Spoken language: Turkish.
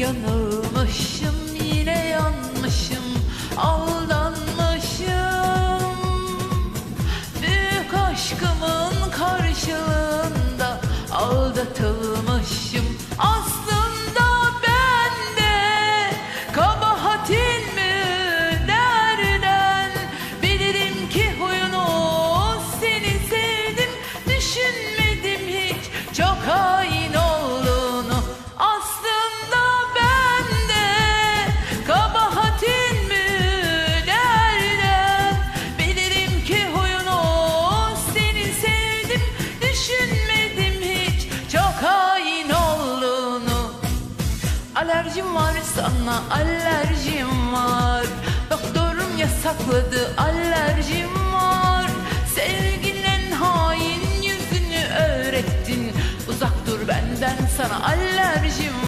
Yanılmışım yine yanmışım Aldanmışım. Büyük aşkımın karşılığında Aldatılmışım. Aslında ben de Kabahatin mi nereden Bilirim ki huyunu? Seni sevdim Düşünmedim hiç. Çok hain Alerjim var sana alerjim var. Doktorum yasakladı alerjim var. Sevgilinin hain yüzünü öğrettin. Uzak dur benden sana alerjim